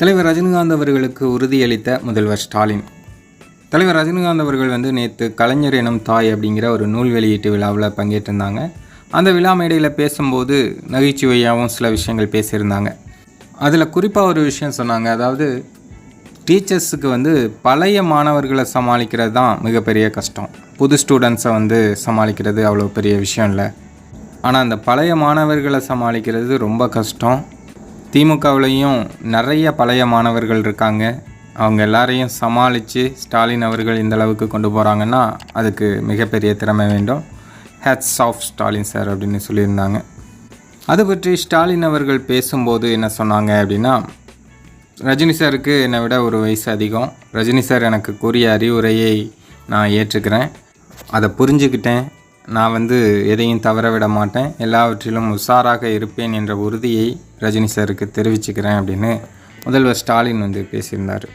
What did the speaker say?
தலைவர் ரஜினிகாந்த் அவர்களுக்கு உறுதியளித்த முதல்வர் ஸ்டாலின். தலைவர் ரஜினிகாந்த் அவர்கள் வந்து நேற்று கலைஞர் எனும் தாய் அப்படிங்கிற ஒரு நூல் வெளியீட்டு விழாவில் பங்கேற்றிருந்தாங்க. அந்த விழா மேடையில் பேசும்போது நகைச்சுவையாகவும் சில விஷயங்கள் பேசியிருந்தாங்க. அதில் குறிப்பாக ஒரு விஷயம் சொன்னாங்க. அதாவது டீச்சர்ஸுக்கு வந்து பழைய மாணவர்களை சமாளிக்கிறது தான் மிகப்பெரிய கஷ்டம். புது ஸ்டூடெண்ட்ஸை வந்து சமாளிக்கிறது அவ்வளோ பெரிய விஷயம் இல்லை. ஆனால் அந்த பழைய மாணவர்களை சமாளிக்கிறது ரொம்ப கஷ்டம். திமுகவுலேயும் நிறைய பழைய மாணவர்கள் இருக்காங்க. அவங்க எல்லாரையும் சமாளித்து ஸ்டாலின் அவர்கள் இந்த அளவுக்கு கொண்டு போகிறாங்கன்னா அதுக்கு மிகப்பெரிய திறமை வேண்டும். ஹேட்ஸ் ஆஃப் ஸ்டாலின் சார் அப்படின்னு சொல்லியிருந்தாங்க. அது பற்றி ஸ்டாலின் அவர்கள் பேசும்போது என்ன சொன்னாங்க அப்படின்னா ரஜினி சாருக்கு என்னை விட ஒரு வயசு அதிகம். ரஜினி சார் எனக்கு கூறிய அறிவுரையை நான் ஏற்றுக்கிறேன். அதை புரிஞ்சுக்கிட்டேன். நான் வந்து எதையும் தவற விட மாட்டேன். எல்லாவற்றிலும் உஷாராக இருப்பேன் என்ற உறுதியை ரஜினி சாருக்கு தெரிவிச்சுக்கிறேன் அப்படின்னு முதல்வர் ஸ்டாலின் வந்து பேசியிருந்தார்.